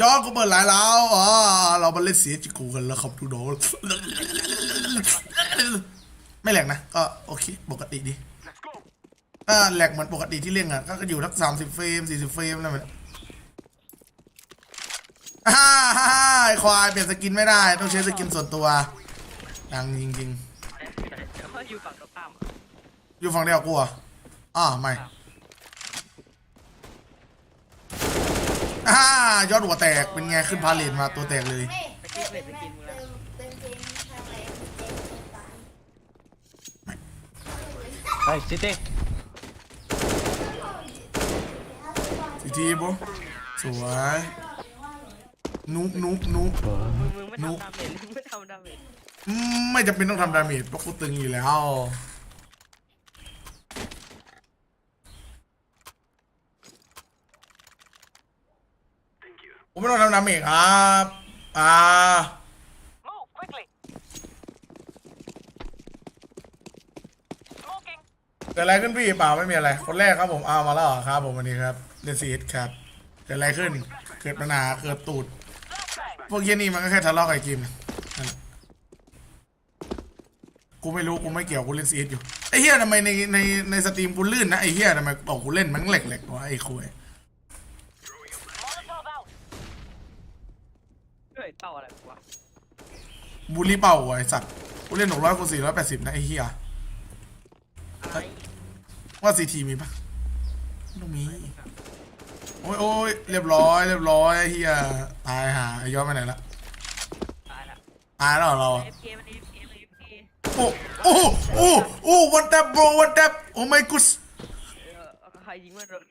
ย้อนกูเปิดหลายแล้วอ๋อเรามาเล่นเสียจิกูกันแล้วครับทุกน้องไม่แหลกนะก็โอเคปกติดีถ้าแหลกเหมือนปกติที่เล่นอะก็อยู่ทักสามสิบเฟรมสี่สิบเฟรมอะไรแบบนี้ฮ่าฮ่าฮ่าไอควายเปลี่ยนสกินไม่ได้ ต้องใช้สกินส่วนตัวดังจริงเขาอยู่ฝั่งตรงข้ามๆอยู่ฝั่งเดียวกับกูเหรอะอ้าวไม่ ฮ่ายอดหัวแตกเป็นไงขึ้นพาเลทมาตัวแตกเลยไปกินเลยไปกินมึงเติแล้วมเติมเกมทางไหนเติมเกมตายไปซิตี้ทีทีบุ๊สวยนุบนุบนุบมึงมึงไม่นุทำดาเมจมึงไม่ทำดาเมจอืมไม่จำเป็นต้องทำดาเมจเพราะกูตึงอยู่แล้ว ผมไม่ต้องทำดาเมจครับอ่า Move quickly smoking เกิดอะไรขึ้นพี่เปล่าไม่มีอะไร คนแรกครับผมเอามาแล้วเหรอครับผมวันนี้ครับเดนซีดครับเกิดอะไรขึ้น เกิดปัญหาเกิดตูด พวกเหี้ยนี่มันก็แค่ทะเลาะกับไอ้กิมนะนั่นแหละกูไม่รู้กูไม่เกี่ยวกูเล่นซีดอยู่ไอ้เฮียทำไมในในในสตรีมกูลื่นนะไอ้เฮียทำไมบอกกูเล่นมันแหลกๆวะไอ้คุย Molotov out เฮ้ยเต่าอะไรวะ บูลลี่เป่าไอ้สัตว์กูเล่นหกร้อยกูสี่ร้อยแปดสิบนะไอ้เฮียไอ้ว่าซีทีมีปะไม่ต้องมี โอ้ยโอ้ยเรียบร้อย เรียบร้อยไอ้เฮียตายหาไอ้ย้อนไปไหนละตายละตายแล้วเหรอเราอะ AFK มัน AFK มัน AFK โอ้โอ้โอ้โอ้วันแท็บโบวันแท็บโอ้ไม่กุสเออเอาใครยิงมันโดน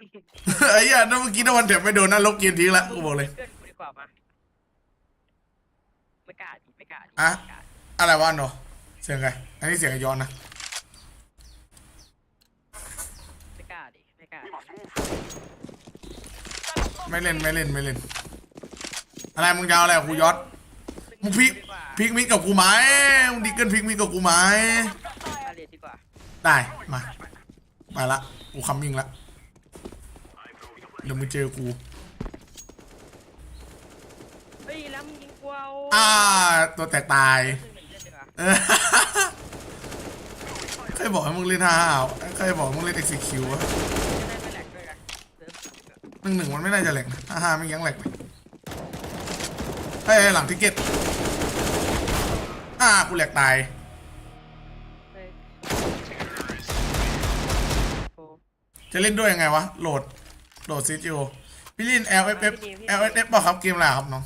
ไอ้เหี้ยนั่นเมื่อกี้ถ้าวันแท็บไม่โดนนั่นลบเกมทิ้งละกูบอกเลยเกินกูดีกว่ามาไม่ กล้าดิไม่กล้าดิอะไม่กล้าดิอะไรวะโนเสียงไงอันนี้เสียงไอ้ย้อนนะไม่กล้าดิไม่กล้าดิไม่เล่นไม่เล่นไม่เล่น อะไรมึงจะเอาอะไรกับกูยอดมึงพลิกพลิกมิดกับกูไหมมึงดิเกิลพลิกมิดกับกูไหมมาเรียนดีกว่าได้มามาละกูคัมมิ่งละเดี๋ยวมึงเจอกูเฮ้ยแล้วมึงยิงกูเอาอ่า ตัวแตกตายเหมือเครบอกให้มึงเล่นห้าห้าวใครบอกมึงเล่น execute วะหลกด้วยกันเติมหนึ่งหนึ่งมันไม่น่าจะแหลกนะห้าห้าไม่ยังแหลกเลยเฮ้ยหลังทิกเก็ตอ่ากูแหลกตายจะเล่นด้วยยังไงวะ โหลด โหลดซีจีโอพี่ลิน LFF LFF บอกครับเกมอะไรครับน้อง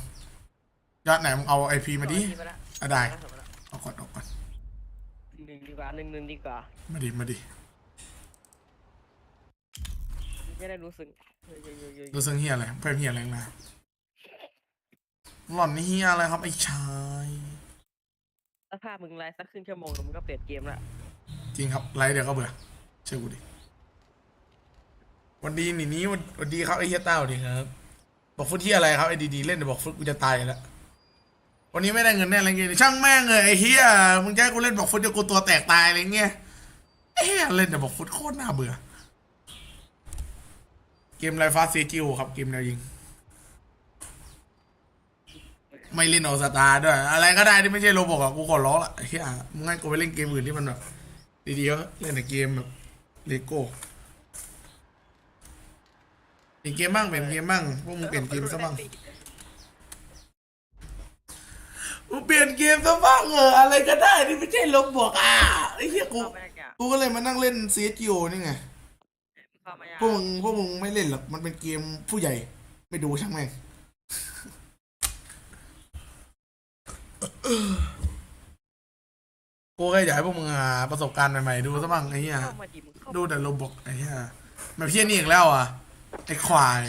ยอดไหนมึงเอาไอพีมาดิไปละอะได้ไปละเอาก่อนเอาก่อนหนึ่งดีกว่าหนึ่งหนึ่งดีกว่ามาดิมาดิจะได้รู้สึกเฮ้ยเฮ้ยเฮ้ยเฮ้ยรู้สึกเฮียอะไรเพิ่มเฮียอะไรมาหล่อนนี่เฮียอะไรครับไอ้ชายถ้าภาพมึงไลฟ์สักครึ่งชั่วโมงแล้วมึงก็เปลี่ยนเกมละจริงครับไลฟ์เดี๋ยวก็เบื่อเชื่อกูดิวันดีหนีนี้วันวันดีครับไอ้เฮียเต้าดิครับบอกฟุตที่อะไรครับไอ้ดีๆเล่นเดี๋ยวบอกฟุตกูจะตายแล้ว วันนี้ไม่ได้เงินแน่อะไรเงี้ยช่างแม่งเลยไอ้เฮียมึงจะให้กูเล่นบอกฟุตเดียวกูตัวแตกตายอะไรเงี้ยเอ้ยเล่นแต่บอกฟุตโคตรน่าเบื่อ เกมไรฟ้าเซจิวครับเกมแนวยิง ไม่เล่นออสตาร์ด้วย อะไรก็ได้ที่ไม่ใช่โรบอกอะกูขอร้องละเฮียมึงให้กูไปเล่นเกมอื่นที่มันแบบดีๆก็เล่นแต่เกมแบบเลโก้เปลี่ยนเกมบ้างเปลี่ยนเกมบ้างพวกมึงเปลี่ยนเกมซะบ้าง มึงเปลี่ยนเกมซะบ้างเอออะไรก็ได้ที่ไม่ใช่โรบอกอะไอ้เฮียกูเข้าไม่ได้จ้ะกูก็เลยมานั่งเล่น CSGO นี่ไง เข้าไม่ได้พวกมึงพวกมึงไม่เล่นหรอก มันเป็นเกมผู้ใหญ่ ไม่ดูช่างแม่ง กูก็อยากให้พวกมึงหาประสบการณ์ใหม่ๆ ดูซะบ้างไอ้เหี้ย เข้ามาดิมึงเข้าดูแต่โรบอกไอ้เหี้ยมาเพี้ยนี่อีกแล้วอะ ไอ้ควาย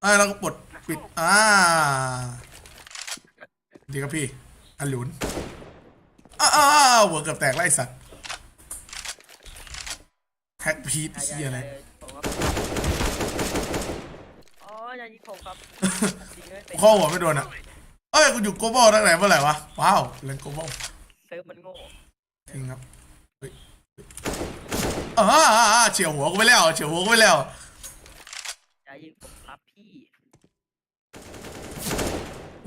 ไอ้ยเราก็ปลดปิด อ่า ดีครับพี่อันหลุนอ้าวหัวเกือบแตกไล่สัตว์แฮกพีทอย่าเหี้ยอะไรผมว่าอ๋ออย่ายิงผมครับยิงไม่เป็นข้อหัวไม่โดนอะ เอ้ยกูอยู่โกลบอลตั้งแต่เมื่อไหร่วะ ว้าวเล่นโกลบอลเซิร์ฟมันโง่จริงครับเฮ้ยเฮ้ยอ่าอ่าอ่าเฉียวหัวกูไปแล้วเฉียวหัวกูไปแล้วอย่ายิงผมครับพี่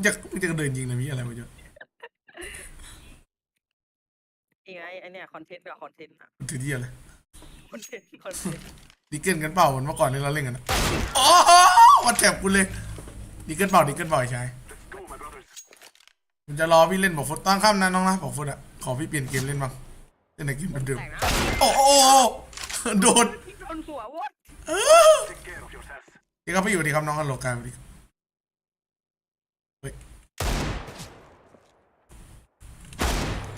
จะจะเดินยิงนะมีอะไรมาเยอะยังไงไอเนี่ยคอนเทนต์กับคอนเทนต์อะถือที่อะไรคอนเทนต์คอนเทนต์ดิเกิลกันเปล่าเหมือนเมื่อก่อนที่เราเล่นกันนะโอ้โหมาแถบกูเลยดิเกิลเปล่าดิเกิลเปล่าไอ้ชายมันจะรอพี่เล่นบอกฟุตตั้งข้ามนะน้องนะบอกฟุตอะขอพี่เปลี่ยนเกมเล่นบ้างเล่นในเกมเดิมแต่งนะๆโอ้โหโดนพี่โดนหัววดดีครับพี่อยู่ดีครับน้องกันโลกาสวัสดีครับเฮ้ย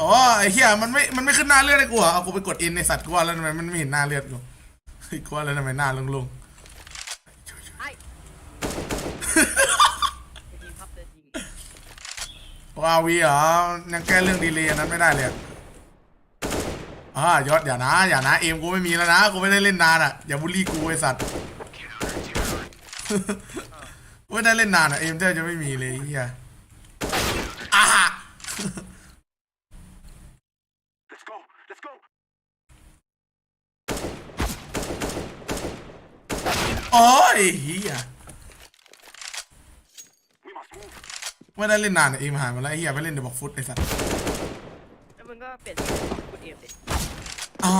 อ๋อไอ้เหี้ยมันไม่ มันไม่ขึ้นหน้าเลือดให้กูเหรอเอากูไปกดอินในสัตว์กูว่าแล้วทำไมมันไม่เห็นหน้าเลือดกูเฮ้ยกูว่าแล้วทำไมหน้าลงลงไอ้จริงครับจริงว้าวีเหรอยังแก้เรื่องดีเลยอันนั้นไม่ได้เลยอะอ่ายศอย่านะอย่านะเอมกูไม่มีแล้วนะกูไม่ได้เล่นนานอะอย่าบูลลี่กูไอสัตว์กูไม่ได้เล่นนานอะเอมแทบจะไม่มีเลยไอ้เฮียอะ Let's go. Let's go. โอ้ยเฮีย We must move. ไม่ได้เล่นนานอะเอมหายมาแล้วไอ้เฮียไปเล่นเดอะบอกฟุตไอสัตว์แล้วมึงก็เปลี่ยนชื่อของคุณเอมดิอ่า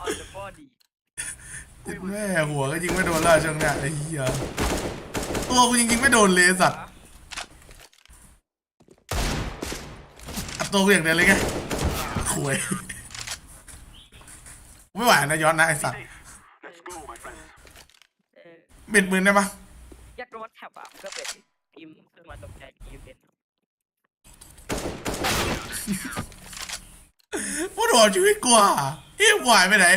ออนเดอะบอดี้แม่หัวก็ยิงไม่โดนแล้วช่วงเนี้ยไอ้เฮียตัวกูยิงยิงไม่โดนเลยไอ้สัตว์อัดตัวกูอย่างเดียวเลยไงขวยกู ไม่ไหวนะย้อนนะไอสัตว์ Let's go, my friends. เออเบ็ดมือได้ปะอยากรู้ว่าแท็บอะมันก็เป็นพิมพ์ขึ้นมาตกใจพิมพ์เป็นพูดหัวชีวิตกูอะเฮียกูหายไปไหน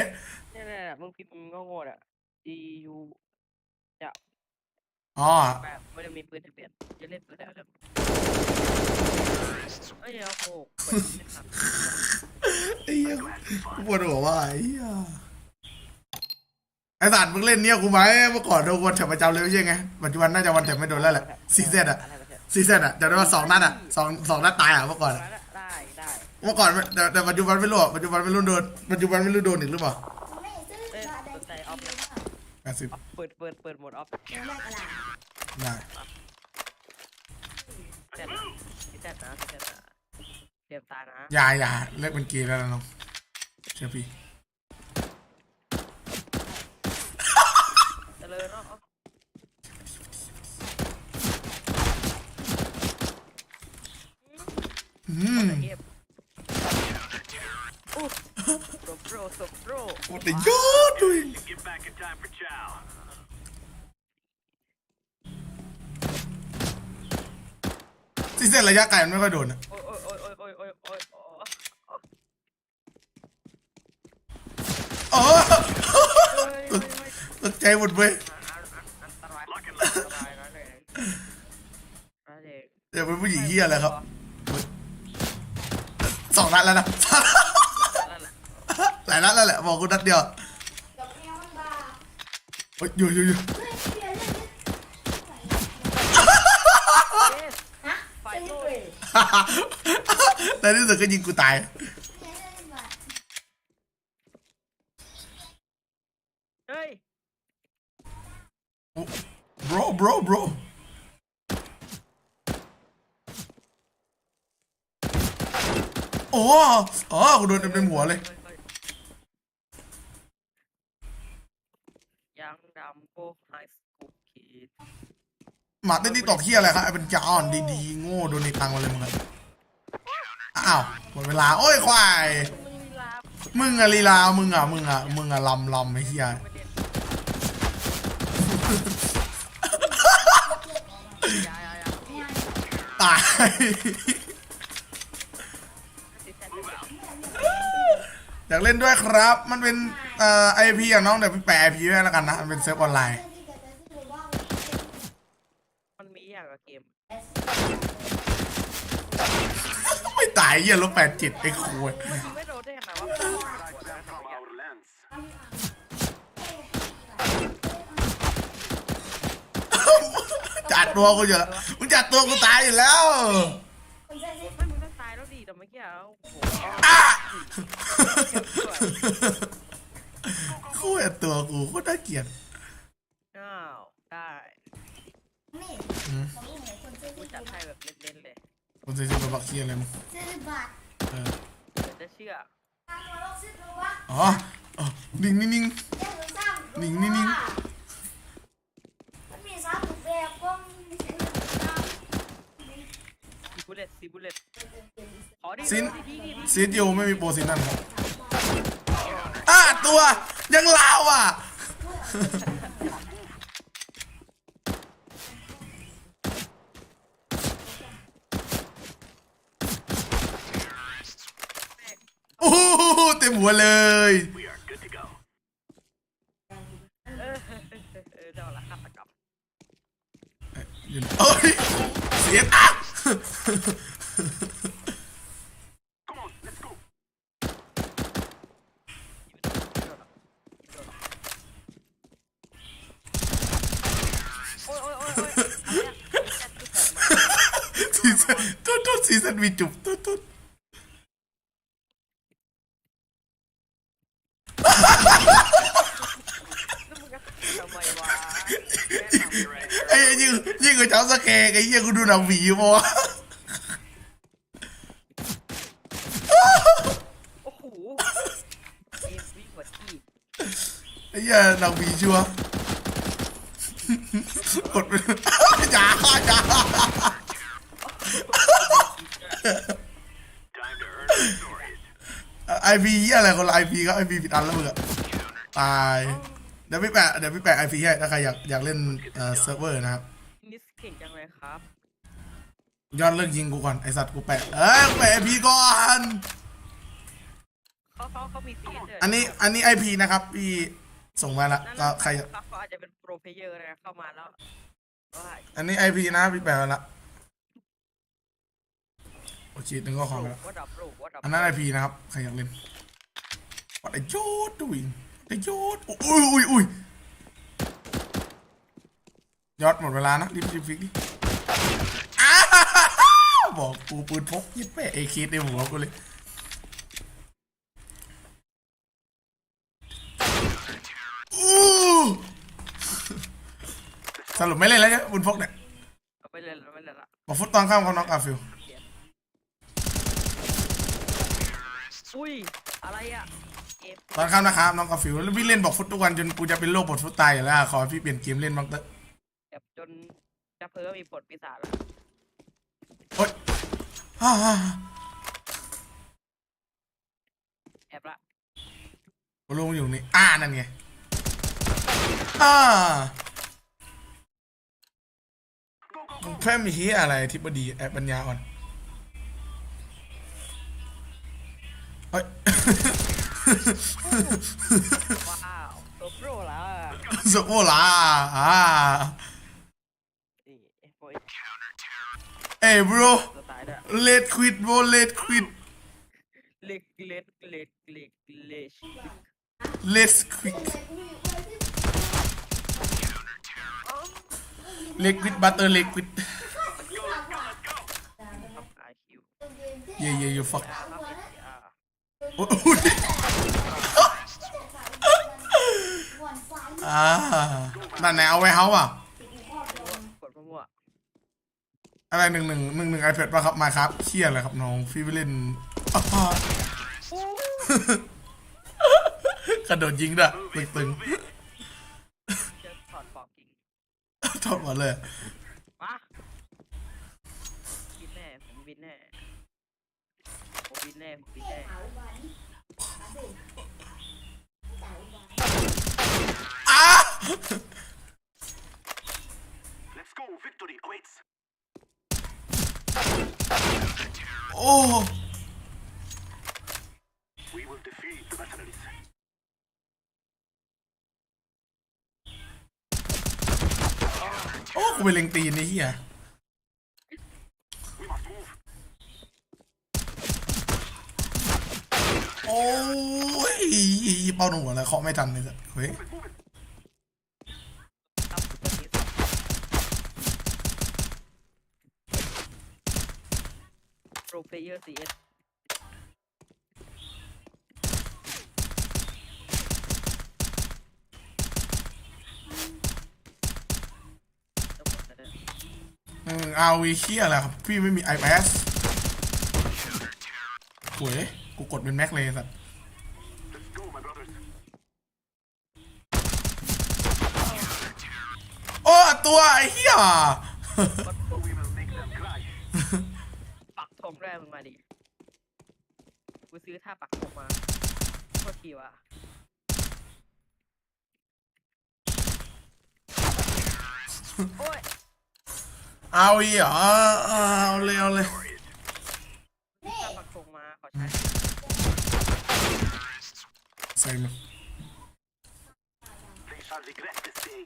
เนี่ยแหละมึงพิมพ์มึงก็โง่อะ D U อ๋อแบบไม่ได้มีปืนทะเบียนจะเล่นปืนแล้วเอ้ยเอาโหเปิดไม่ทันไอ้เหี้ยกูปวดหัวว่าไอ้เหี้ยไอ้สัตว์มึงเล่นเนี่ยกูไหมเมื่อก่อนโดนวันแถบประจำเลยไม่ใช่ไงปัจจุบันน่าจะวันแถบไม่โดนแล้วแหละซีเซตอะอะไรแบบเนี้ยซีเซตอะจำได้ว่าสองนัดอะสองสองนัดตายอะเมื่อก่อนอะได้ได้เมื่อก่อนแต่แต่ปัจจุบันไม่รู้อะปัจจุบันไม่รู้โดนปัจจุบันไม่รู้โดนอีกหรือเปล่า ปดสิบออฟเปิดเปิดเปิดโหมดออฟเดี๋ยวแรกอะไรได้แซดนะแซดนะแซดนะเตรียมตานะอย่าอย่าเลิกเป็นเกย์แล้วนะน้องเชื่อพี่เจริญเนาะอืม เก็บ Throw, so throw. What are you doing? Get back in time for chow. ที่เส้นระยะไกลมันไม่ค่อยโดนนะ โอ้ยโอ้ยโอ้ยโอ้ยโอ้ยโอ้ยโอ้ยโอ้ตกใจหมดเว้ยอันตรายอันตรายนะเด็กนะเด็ก เดี๋ยวเป็นผู้หญิงเฮียอะไรครับ สองนัดแล้วนะ หลายนัดแล้วแหละบอกกูนัดเดียวกับแมวมันบ้าเฮ้ยอยู่อยู่อยู่เฮ้ยเปลี่ยนเล่นเอ๊ะฮะไฟเปลี่ยนโต้เล่นในที่สุดก็ยิงกูตายบ้าเฮ้ย bro bro bro โอ้อ๋อกูโดนเต็มๆหัวเลย ยังดำโก้ไฮสคูคิดหมาเต้นที่ตอกเฮียอะไรครับไอ้เป็นจาอ่อนดีๆโง่โดนในตังค์มาเลยมึงอะอ้าวหมดเวลาโอ้ยควายมึงลามึงอะลีลามึงอะมึงอะมึงอะลำลำไอ้เฮียไม่เด่นยายายาตายติดแซนอยากเล่นด้วยครับ มันเป็น เอ่อไอพีอะน้องเดี๋ยวพี่แปะไอพีไว้แล้วกันนะ มันเป็นเซิร์ฟออนไลน์ มันมีอย่างกับเกม ไม่ตายเหี้ยลบแปดจิตไอ้คุยมันยิงไม่โดนได้ยังไงวะ From our lands. จัดตัวกูอยู่แล้วมึงจัดตัวกูตายอยู่แล้วไม่มึงต้องตายแล้วดีแต่เมื่อกี้อะโอ้โห อะ ยตัวกูโคตรน่าเกลียดอ้าวได้นี่อืมของลูกไหนคนซื้อกูที่จัดให้แบบเล่นๆเลยคนจะจะมาบักเคียอะไรมึงซื้อบัตรเออเดี๋ยวจะเชื่อทางเราซื้อตัววะอ๋ออ๋อนิ่งนิ่งนิ่งเดี๋ยวเราสร้างนิ่งนิ่งนิ่ง มันมีสามแบบก็มีเสียงดังซีบุเลตซีบุเลตขอดีซินดีดีดีซีดโยไม่มีโปรซินนั่นครับอะ ตัว ยังลาวอะ โอ้โหเต็มหัวเลยเสียวละฆาตกรรมอยู่โอ้ยเสียอะ Come on, let's go. โอ้ยโอ้ยโอ้ยโอ้ยอะไรอะแค่ที่เกิดมา ซีซันต้นต้นซีซัน มีจุบต้นต้นแล้วมึงจะทำไมวะแค่ทำอะไรไอ้ยิ่งยิ่งกว่าเจ้าสแกร์ไอ้เหี้ยกูดูหนังผีอยู่ปะวะโอ้โหเอ็มวิ่งกว่าที่ไอ้เหี้ยหนังผีชัวร์กดไปอย่าอย่า ไอพีอะไรคนละไอพีก็ไอพีผิดอันแล้วมึงอะตายเดี๋ยวพี่แปะเดี๋ยวพี่แปะไอพีให้ถ้าใครอยากอยากเล่นเอ่อเซิร์ฟเวอร์นะครับนิสเก่งจังเลยครับย้อนเลิกยิงกูก่อนไอสัตว์กูแปะเอ้ยกูแปะไอพีก่อนเขาเขาเขามีซีเดอร์อันนี้อันนี้ไอพีนะครับพี่ส่งมาละนั่นก็ใครเขาเขาอาจจะเป็นโปรเพลเยอร์นะเข้ามาแล้วก็ให้อันนี้ไอพีนะพี่แปะมาละ โอเคนึงก็ปขอลูไปกละว่าดับปลูกว่าดับอันนั้นไอพีนะครับ ใครอยากเล่นวัดไอโยดดูอิงไอโยดอุ้ยอุ้ยอุ้ยยอดหมดเวลานะรีบรีบฟิกดิอ้าวบอกกูปืนพกยิบแปะเอเคในหัวกูเลยอู้สรุปไม่เล่นแล้วเนี่ยปืนพกเนี่ยเอาไปเลยเอาไปเลยละบอกฟุตตอนข้ามเขาน็อกอาฟิล อุ้ย อะไรอะเอฟตอนข้ามนะครับน้องอาฟิลแล้วพี่เล่นบอกฟุตทุกวันจนกูจะเป็นโรคบทฟุตตายอยู่แล้วขอให้พี่เปลี่ยนเกมเล่นบ้างเถอะแบบจนจะเพิ่มมีบทปีศาจแล้วโอ๊ยฮ่าฮ่าฮ่าแอบละกูรู้มันอยู่นี่อ่านั่นไงอ่า Go, go, มึง go. แค่มีเฮียอะไรทิบดีแอบปัญญาอ่อน Wow, 哎，手啦啊！哎，bro，let ah. quit bro let quit. Let let let let let let's quit. Liquid butter liquid yeah yeah you fuck. อ้ยอ่านั่นไหนเอาไว้เฮาอะกดมั่วอะไรหนึ่งหนึ่งหนึ่งหนึ่งไอแพดป่ะครับมาครับเครียดเลยครับน้องพี่ไปเล่นอ้าวกระโดดยิงด้วยตึงๆจะถอดฟอกกิ้งๆชอบหมดเลย แน่ผมบินแน่ อ้า Let's go. Victory awaits. โอ้ We will defeat the mercenaries. โอ้กูไปเล็งตีนนี่เฮีย โอ้ยเป้าหนหัวแล้วเคาะไม่ทันเลยสัเฮ้ยโปรเพเยอร์ซีเอสอืมเอาวิเคียแหละครับ พี่ไม่มีไอแอสหวย กูกดเป็นแม็กเลยสัตว์ Let's go, my brothers. โอ้ ตัวไอ้เหี้ย We will make them cry. ปักธงด้วยมึงมาดิ กูซื้อท่าปักธงมาโทษทีว่ะโอ้ยเอาอีเหรอเอาเลยเอาเลยนี่ท่าปักธงมาขอใช้ ใส่มัน They shall regret this day.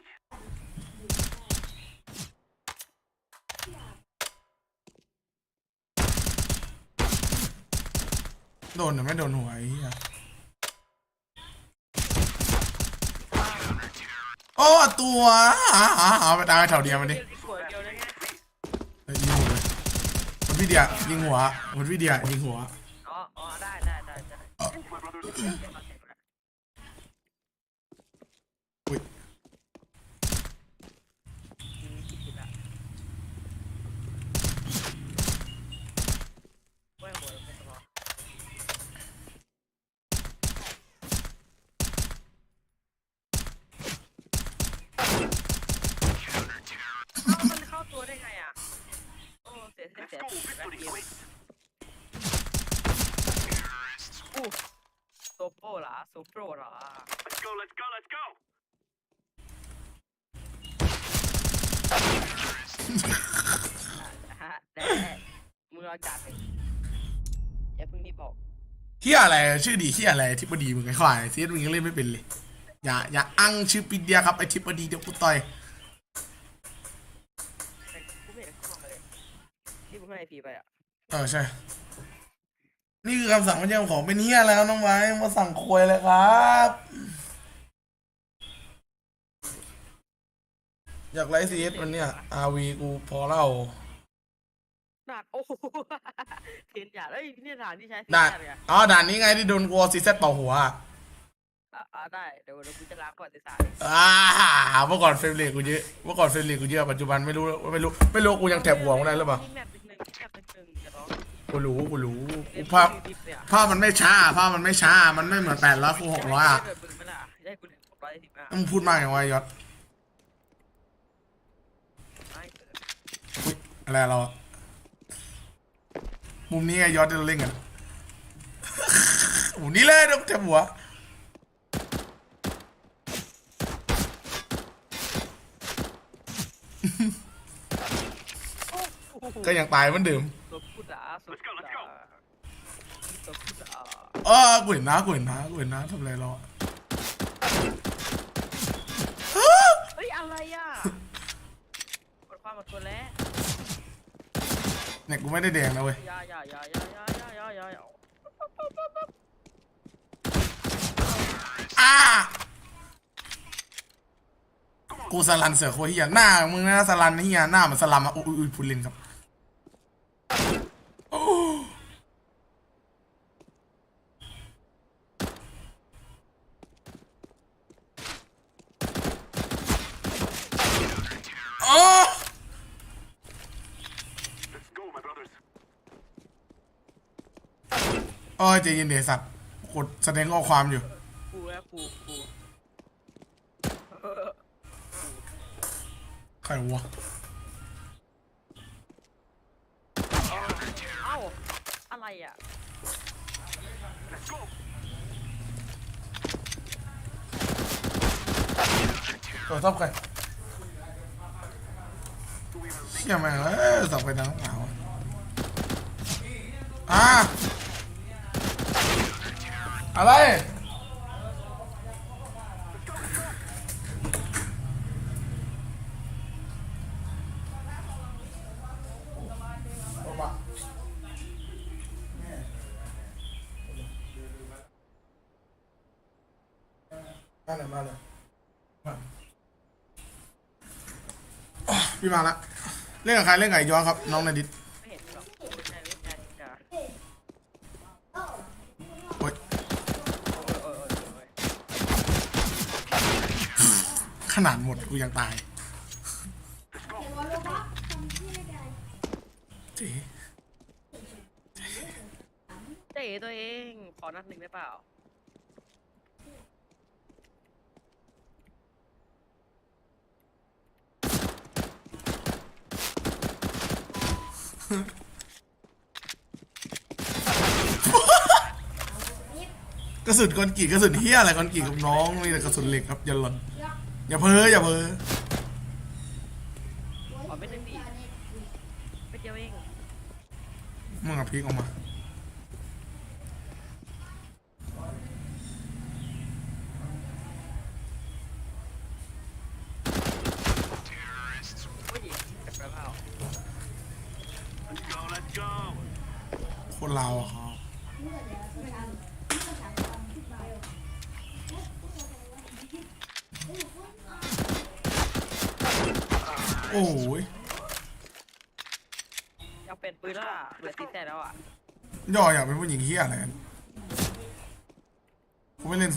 โดนหรือไม่โดนหัวไอ้เหี้ยโอ้ตัวหาหาหาไปตายแถวเดียวมันดิสวยเดียวเลยไงเฮ้ยยิงหมดเลยมันพี่เดียยิงหัวมันพี่เดียยิงหัว อ๋อ อ๋อ ได้ได้ได้ได้ My brothers. เดี๋ยวมาเสร็จแล้ว อุ้ย อืมคิดผิดละเว้ยหัวเราเป็นตัวเอ้ามันเข้าตัวได้ไงอะ โอ้เสียเสีย Let's เสีย go. แบ็ค Victory เดียว awaits. อู้โซโปเหรอโซโปรเหรอ Let's go. Let's go. Let's go. ฮะแต่มึงรอจัดเลยอย่าเพิ่งรีบบอกเฮียอะไรชื่อดีเฮียอะไรทิปดีมึงไอ้ควายเซียสมึงยังเล่นไม่เป็นเลยอย่าอย่าอั้งชื่อปีเดียครับไอ้ทิปดีเดี๋ยวกูต่อยแต่กูไม่เห็นเข้ามาเลยที่มึงให้ไอพีไปอะเออใช่ นี่คือคำสั่งไม่ใช่คำของเป็นเฮียแล้วน้องไม้มาสั่งควยเลยครับ อยากไลฟ์ซีเอสวันเนี้ยอาวีกูพอเล่า หนักโอ้โหเทียนหยาดเอ้ยนี่ฐานที่ใช้เทียนด่านหยาดเนี่ยอ๋อด่านนี้ไงที่โดนกลัวซีเซตเป่าหัวอะอะอะได้เดี๋ยวเดี๋ยวกูจะล้างประวัติศาสตร์อ่าเมื่อก่อนเฟรมเรทกูเยอะเมื่อก่อนเฟรมเรทกูเยอะปัจจุบันไม่รู้ไม่รู้ ไม่รู้กูยังแถบหัวมึงได้หรือเปล่า มีแมปหนึ่งแมปหนึ่งจะร้อง กูรู้กูรู้เล่นภาพดิบเนี่ยภาพมันไม่ช้าภาพมันไม่ช้า มันไม่เหมือนแปดร้อยคูหกร้อยอะได้แบบมึงไหมล่ะได้กูหกร้อยสิบอะมึงพูดมากอย่างไรยศไม่เกินอุ๊ยอะไรเราอะมุมนี้ไงยศที่เราเล่นกันมุมนี้เลยดกแถบหัวก็ยังตายเหมือนเดิม ตัวพูดอะตัวพูดอะตัวพูดอะเออกูเห็นนะกูเห็นนะกูเห็นนะทำอะไรเราอะเฮ้ย อะไรอะกดความอดทนแล้วเนี่ยกูไม่ได้แดงนะเว้ย ยายายายายายายายายาอ้ากูสลันเสือโคตรเฮียหน้ามึงนะสลันเฮียหน้าเหมือนสลัมอะอุ้ยอุ้ยพูดเล่นครับโอ้โอ้ Let's go, my brothers. โอ้ยใจเย็นเดสัตว์กดแสดงข้อความอยู่ กูแล้วกูกูใครวะ เอ้าอะไรอะ Let's go. ตัวชอบใครเชี่ยแม่งเอ้ยสับไปทางหนาวอะ อะอะไรมาเลยมาเลยมาอะพี่มาละ เล่นกับใครเล่นกับไอ้ย้อนครับ น้องนาดิษ ไม่เห็นหรอกไม่ใช่ไม่ใช่ไม่ใช่ โอ๊ย โอ้ยโอ้ยโอ้ยโอ้ย ขนาดหมดกูยังตายเจ๊เตะตัวเอง ขอนัดหนึ่งได้เปล่า กระสุนคอนกรีตกระสุนเฮียอะไรคอนกรีตกับน้องมีแต่กระสุนเหล็กครับอย่าหล่น อย่าเพ้ออย่าเพ้อขอไม่หนึ่งดิไม่เดียวเองมึงเอาพริกออกมาโอ้ยกระเป๋า Let's go, let's go. คนลาวอะครับ โอ้ยอยากเปลี่ยนปืนแล้วอะเหลือตีแต่แล้วอะย่ออยากเป็นผู้หญิงเฮียอะไรกันกูไม่เล่น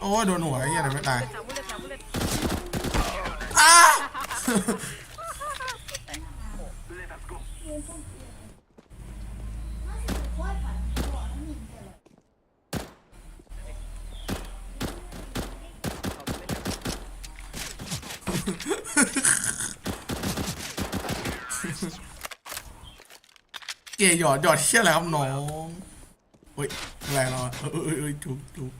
โอ้ยโดนหัวไอ้เฮียอะไรไม่ตาย เล่นสามมุ้เล่นสามมุ้เล่นอ้า Let us go. ขอไม่หนึ่ง เกยหยอดหยอดเฮียอะไรครับน้องเฮ้ยอะไรเราะเอ้ยเอ้ยเอ้ยจุกจุก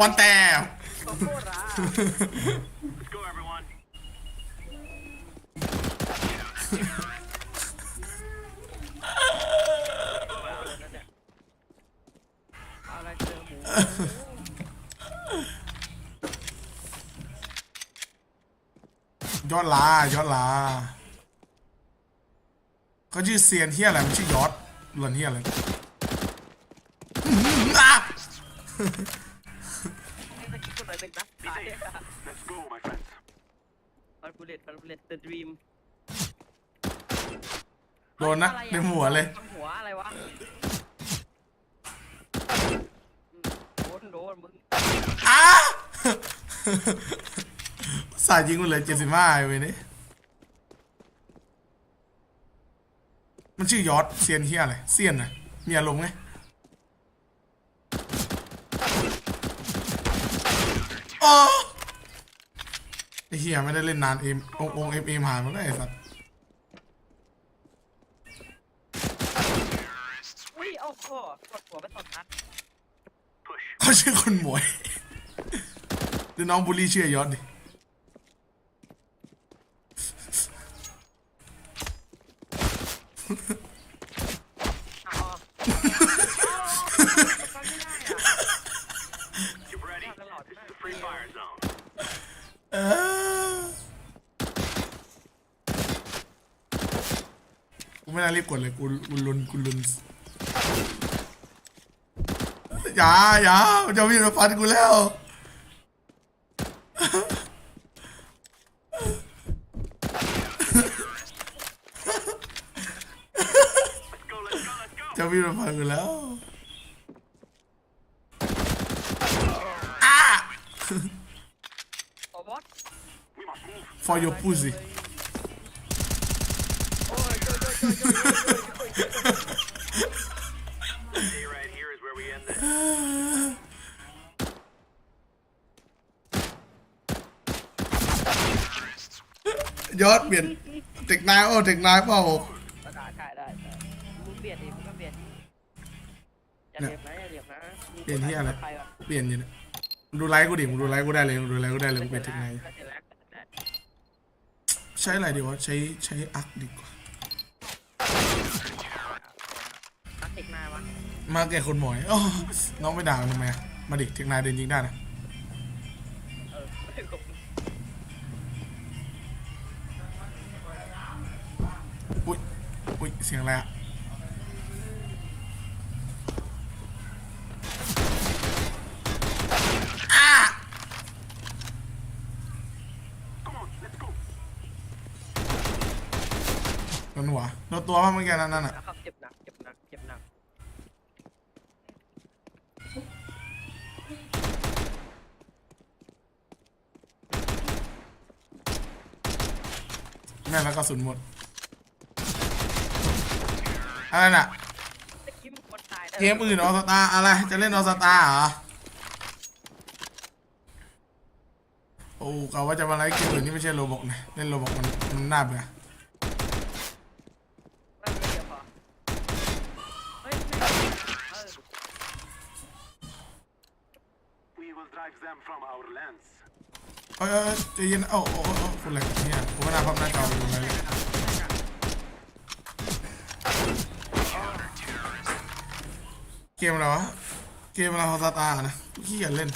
วันแต้ม โคตรร้า Let's go, everyone. อะไรเจอหมู ยอดลายอดลาเขาชื่อเซียนเฮียอะไรมันชื่อยอดหล่อนเฮียอะไรอื้อหืออะไอ้ตะกี้คนไหนเป็นนักตาย Let's go, my friends. ฟันบุลเลตฟันบุลเลต The Dream โดนนะในหัวเลยหัวอะไรวะโด นโดนมึงอ้าสายยิงมันเลยเจ็ดสิบห้าไปนี่มันชื่อยอดเซียนเฮียอะไรเซียนนะมีอารมณ์ไงโอ้ไอเฮียไม่ได้เล่นนานเอ็มององเอ็มเอ็มหายหมดเลยไอ้สัสอุ้ยเอาคอกดหัวไปสองนัด Push. เขา ชื่อคนหมวยดูน้องบูลลี่ชื่อยอดดิเออกูไม่น่ารีบกดเลยกูกูลุนกูลุน อย่าอย่ามันจะวิ่งมาฟันกูแล้ว Let's go, let's go, let's go. จะวิ่งมาฟันกูแล้วขอบอส We must move. for your pussy ยอดเปลี่ยนเทคนายโอ้เทคนายเปล่าได้ได้ได้มึงเปลี่ยนดิมึงก็เปลี่ยนดิอย่าเหลี่ยมนะอย่าเหลี่ยมนะเปลี่ยนที่อะไรใครวะเปลี่ยนอยู่เนี่ยมึงดูไลฟ์กูดิมึงดูไลฟ์กูได้เลยมึงดูไลฟ์กูได้เลยมึงเป็นเทคนายได้ได้ได้ใช้อะไรดีวะใช้ใช้อักดีกว่านักเทคนายวะมาแก่คนหมวยอ้อน้องไม่ด่ามันทำไมอะมาดิเทคนายเดินยิงได้นะ อุ้ยเสียงแล้วอะโดนหัวโดนตัวมันเมื่อกี้นั่นน่ะเจ็บหนักเจ็บหนักเจ็บหนักแม่แล้วกระสุนหมด อะไรน่ะเกมอื่นออสตาอะไรจะเล่นออสตาเหรอโอ้กะว่าจะมาไลฟ์เกมอื่นที่ไม่ใช่โรบอกนะเล่นโรบอกมันมันน่าเบื่อเออเออใจเย็นโอ้โอ้โอ้คุณอะไรเนี่ยผมไม่น่าพับหน้าจอไปดูเลย เกมอะไรวะ เกมอะไรออสตานะขี้เกียจเล่น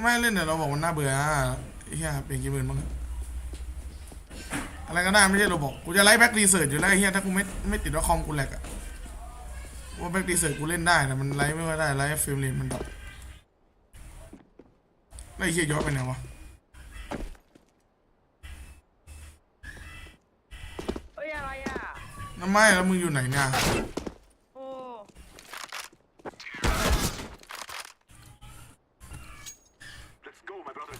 ไม่เล่นเดี๋ยวเราบอกมันน่าเบื่อไอ้เหี้ยเปลี่ยนเกมอื่นบ้างเถอะอะไรก็ได้ไม่ใช่เราบอกกูจะไลฟ์แบ็กรีเสิร์ชอยู่แล้วไอ้เหี้ยถ้ากูไม่ไม่ติดว่าคอมกูแหลกอะว่าแบ็กรีเสิร์ชกูเล่นได้แต่มันไลฟ์ไม่ค่อยได้ไลฟ์ฟิล์มเรทมันดรอปแล้วไอ้เหี้ยย้อนไปไหนวะเฮ้ยอะไรอะน้ำไม่แล้วมึงอยู่ไหนเนี่ย โอ้ Let's go, my brother.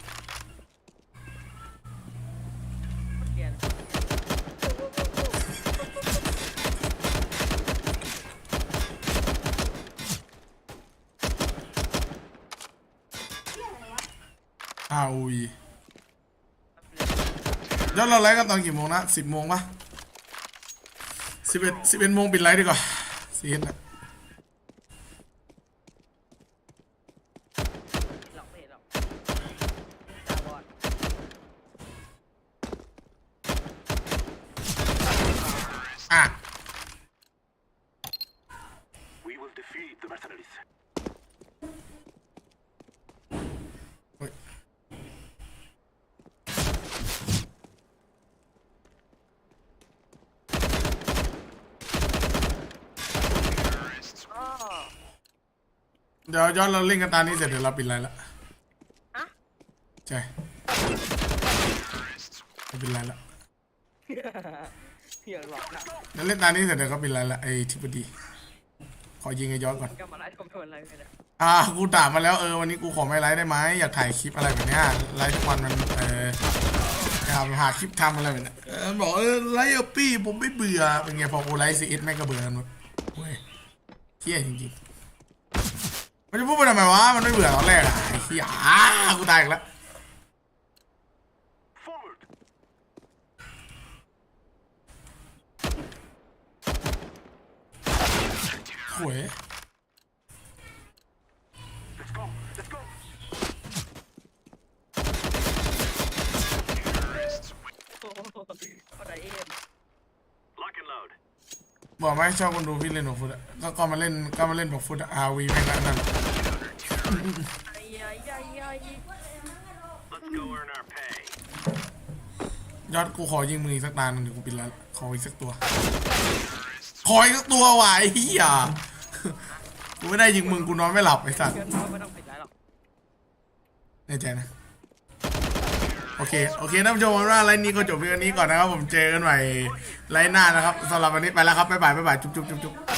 เกลียด อ้าวอุ้ยอนเราไลฟ์กันตอนกี่โมงนะสิบโมงปะสิบเอ็ดสิบเอ็ดโมงปิดไลฟ์ดีกว่าสิเอ็ดนะหลอกไม่นหรอกตาบอดอะ We will defeat the mercenaries. เฮ้ย อ้อ เดี๋ยวย้อนเราเล่นกันตอนนี้เสร็จเดี๋ยวเราปิดไลฟ์ละอะ ใช่เราปิดไลฟ์ละเหี้ยหลอกนะเดี๋ยวเล่นตอนนี้เสร็จเดี๋ยวก็ปิดไลฟ์ละไอ้ทิปดี ขอยิงไอ้ย้อนก่อนก็มาไล่ทำโทษอะไรกันเนี่ยอ่ากูด่ามาแล้วเออวันนี้กูขอไม่ไลฟ์ได้ไหมอยากถ่ายคลิปอะไรแบบเนี้ยไลฟ์ทุกวันมันเออหาหาคลิปทำอะไรแบบเนี้ยเออบอกเออไลฟ์เอาปี้ผมไม่เบื่อเป็นไงพอกูไลฟ์ซีเอสแม่งก็เบื่อกันหมดเว้ยเที่ยจริงๆ มันจะพูดไปทำไมวะ มันไม่เบื่อตอนแรกอะไอ้เหี้ยอ่ากูตายอีกแล้ว Forward. โวย Let's go. Let's go. โอ้โหเอาแต่เอ็ม Lock and load. บอกไหมชอบคนดูพี่เล่นบอกฟุตอะก็ก็มาเล่นก็มาเล่นบอกฟุตอาวีแม่งนั่นนั่นไอ้ยัยยัยยัย Let's go earn our pay. ยอดกูขอยิงมืออีกสักตาหนึงเดี๋ยวกูปิดแล้วขออีกสักตัว ขออีกสักตัวว่ะไอ้เหี้ยกูไม่ได้ยิงมึงกูนอนไม่หลับไอ้สัตว์เกินเขาไม่ต้องปิดไลน์หรอกแน่ใจนะ โอเค โอเคท่านผู้ชมว่าไลน์นี้ก็จบเพียงนี้ก่อนนะครับ ผมเจอกันใหม่ไลน์หน้านะครับสำหรับวันนี้ไปแล้วครับบ๊ายบายบ๊ายบายจุ๊บจุ๊บจุ๊บ